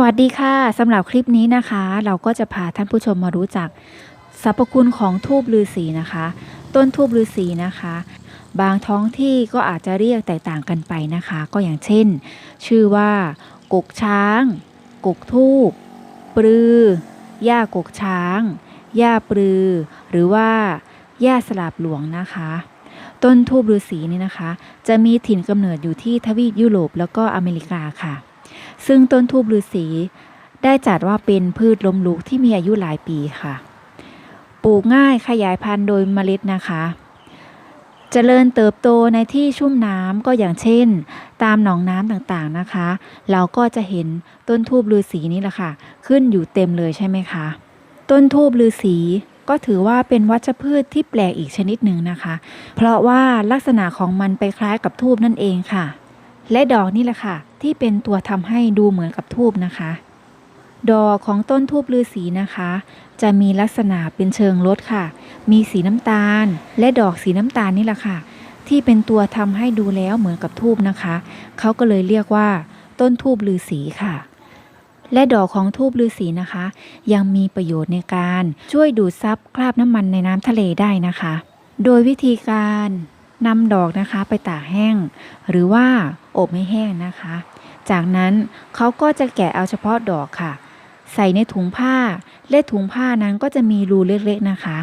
วัสดีค่ะสำหรับคลิปนี้นะคะ เราก็จะพาท่านผู้ชมมารู้จักสรรพคุณของทูบฤาษีนะคะ ต้นทูบฤาษีนะคะ บางท้องที่ก็อาจจะเรียกแตกต่างกันไปนะคะ ก็อย่างเช่น ชื่อว่า กกช้าง กกทูบปลือหญ้ากกช้างหญ้าปลือ หรือว่าหญ้าสลาบหลวงนะคะ ต้นทูบฤาษีนี่นะคะ จะมีถิ่นกำเนิดอยู่ที่ทวีปยุโรปแล้วก็อเมริกาค่ะ ซึ่งต้นทูบฤาษีได้จัดว่าเป็นพืชล้มลุกที่มีอายุหลายปีค่ะ ปลูกง่ายขยายพันธุ์โดยเมล็ดนะคะเจริญเติบโตในที่ชุ่มน้ำก็อย่างเช่น ตามหนองน้ำต่างๆนะคะ เราก็จะเห็นต้นทูบฤาษีนี่แหละค่ะ ขึ้นอยู่เต็มเลยใช่ไหมคะ ต้นทูบฤาษีก็ถือว่าเป็นวัชพืชที่แปลกอีกชนิดหนึ่งนะคะ เพราะว่าลักษณะของมันไปคล้ายกับทูบนั่นเองค่ะ และดอกนี่แหละค่ะ ที่เป็นตัวทำให้ดูเหมือนกับทูบนะคะ ดอกของต้นทูบฤาษีนะคะ จะมีลักษณะเป็นเชิงรดค่ะ มีสีน้ำตาล และดอกสีน้ำตาลนี่แหละค่ะ ที่เป็นตัวทำให้ดูแล้วเหมือนกับทูบนะคะ เขาก็เลยเรียกว่า ต้นทูบฤาษีค่ะและดอกของทูบฤาษีนะคะ ยังมีประโยชน์ในการช่วยดูดซับคราบน้ำมันในน้ำทะเลได้นะคะ โดยวิธีการนำดอกนะคะไปตากแห้ง หรือว่า อบให้แห้งนะคะ จากนั้นเขาก็จะแกะเอาเฉพาะดอกค่ะ ใส่ในถุงผ้าและถุงผ้านั้นก็จะมีรูเล็กๆนะคะ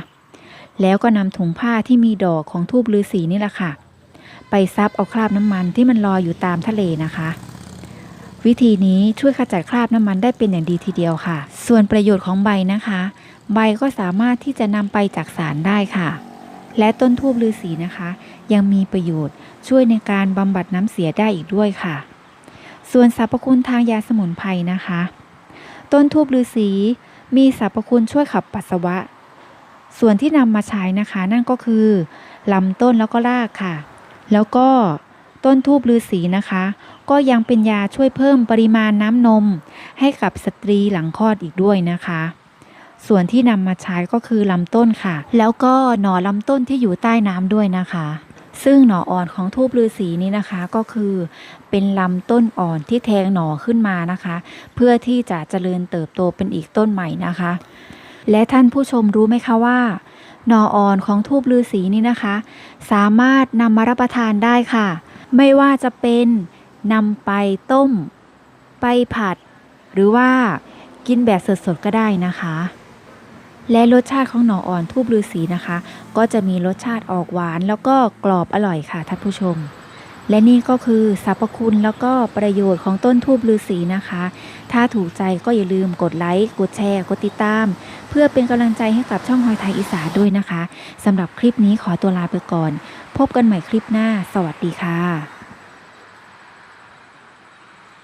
แล้วก็นำถุงผ้าที่มีดอกของทูบฤาษีนี่แหละค่ะ ไปซับเอาคราบน้ำมันที่มันลอยอยู่ตามทะเลนะคะวิธีนี้ช่วยขจัดคราบน้ำมันได้เป็นอย่างดีทีเดียวค่ะ ส่วนประโยชน์ของใบนะคะ ใบก็สามารถที่จะนำไปจักสารได้ค่ะ และต้นทูบฤาษีนะคะ ยังมีประโยชน์ช่วยในการบำบัดน้ำเสียได้อีกด้วยค่ะ ส่วนสรรพคุณทางยาสมุนไพรนะคะ ต้นทูบฤาษีมีสรรพคุณช่วยขับปัสสาวะ ส่วนที่นำมาใช้นะคะ นั่นก็คือลำต้นแล้วก็รากค่ะ แล้วก็ต้นทูบฤาษีนะคะ ก็ยังเป็นยาช่วยเพิ่มปริมาณน้ำนม ให้กับสตรีหลังคลอดอีกด้วยนะคะ ส่วนที่นำมาใช้ก็คือลำต้นค่ะ แล้วก็หน่อลำต้นที่อยู่ใต้น้ำด้วยนะคะ ซึ่งหน่ออ่อนของทูบฤาษีนี้นะคะก็คือเป็นลำต้นอ่อนที่แทงหน่อขึ้นมานะคะ เพื่อที่จะเจริญเติบโตเป็นอีกต้นใหม่นะคะ และท่านผู้ชมรู้ไหมคะว่าหน่ออ่อนของทูบฤาษีนี้นะคะ สามารถนำมารับประทานได้ค่ะ ไม่ว่าจะเป็นนำไปต้ม ไปผัด หรือว่ากินแบบสดๆก็ได้นะคะ และรสชาติของหน่ออ่อนทูบฤาษีนะคะ ก็จะมีรสชาติออกหวานแล้วก็กรอบอร่อยค่ะท่านผู้ชม และนี่ก็คือสรรพคุณแล้วก็ประโยชน์ของต้นทูบฤาษีนะคะ ถ้าถูกใจก็อย่าลืมกดไลค์กดแชร์กดติดตาม เพื่อเป็นกำลังใจให้กับช่องหอยไทยอีสานด้วยนะคะสำหรับคลิปนี้ขอตัวลาไปก่อน พบกันใหม่คลิปหน้า สวัสดีค่ะ